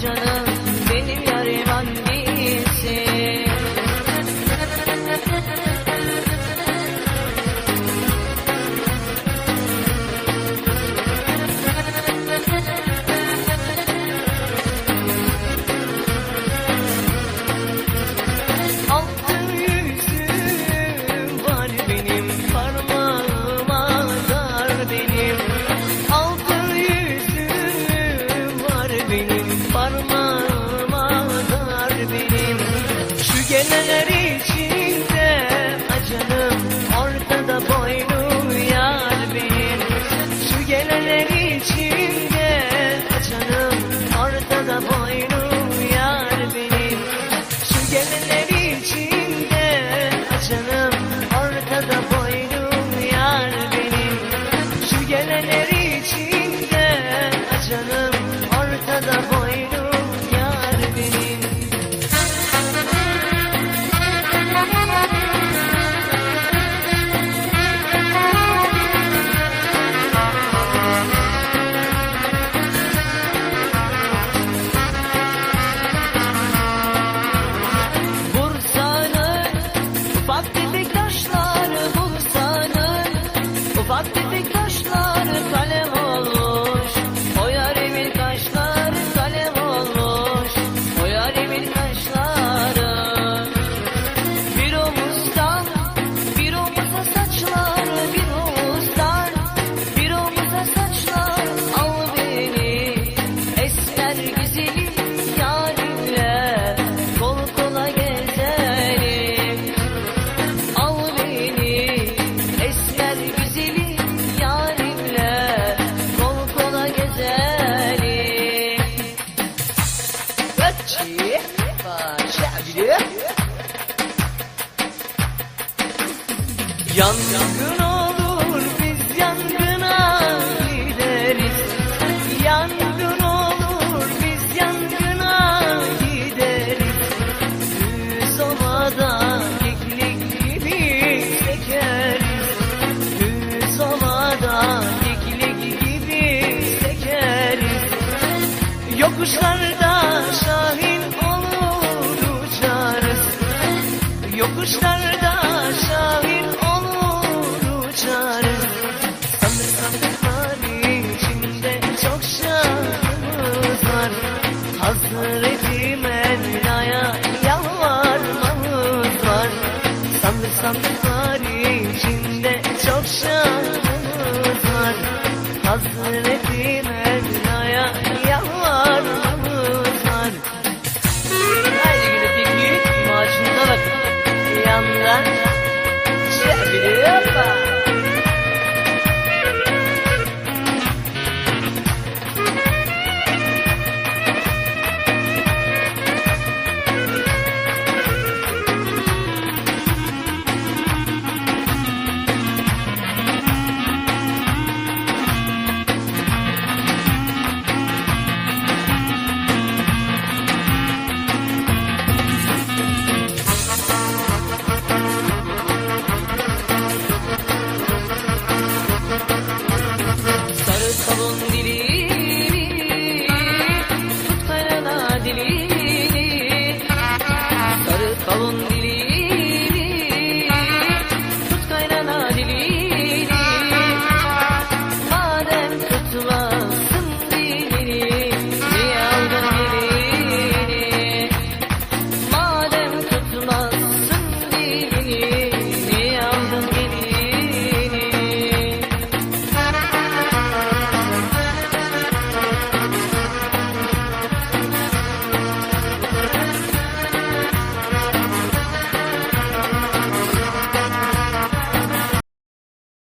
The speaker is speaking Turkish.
Just. gelenler için. Yangın olur biz yangına gideriz. Yangın olur biz yangına gideriz. Düz ovada keklik gibi sekeriz Düz ovada keklik gibi sekeriz Yokuşlarda Siapa dia apa?